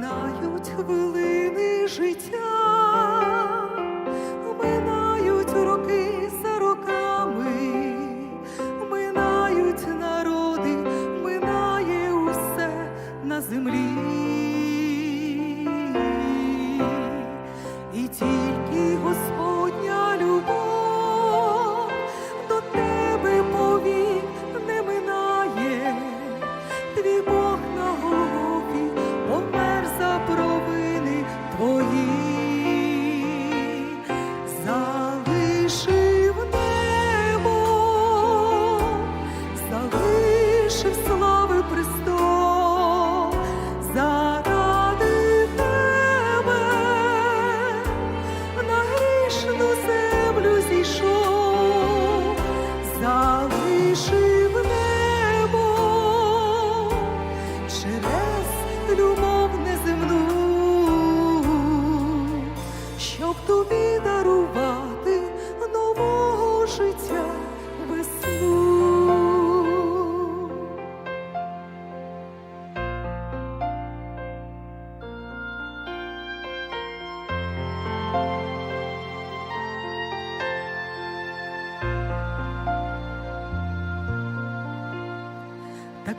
Минають хвилини життя, минають роки за роками, минають народи, минає усе на землі. І тільки Господня любов до тебе повік не минає, твій Бог на Голгофі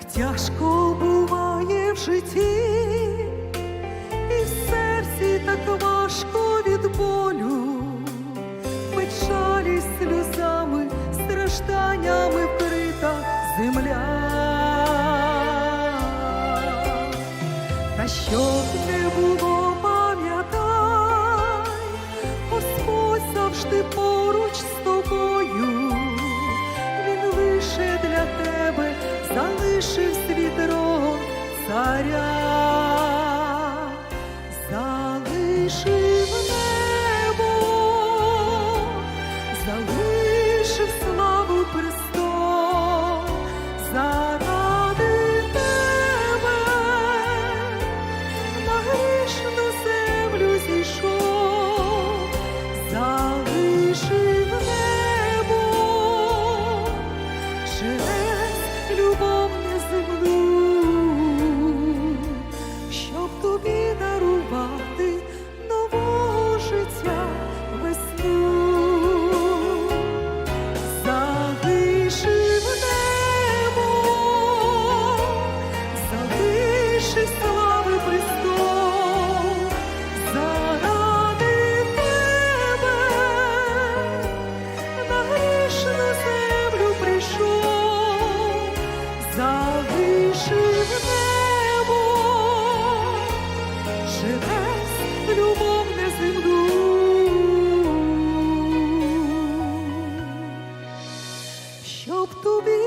Тяжко буває в житті, і в серці так важко від болю, печалі сльозами, стражданнями вкрита земля. Та щоб не було, пам'ятай, Господь завжди Arya щоб тобі.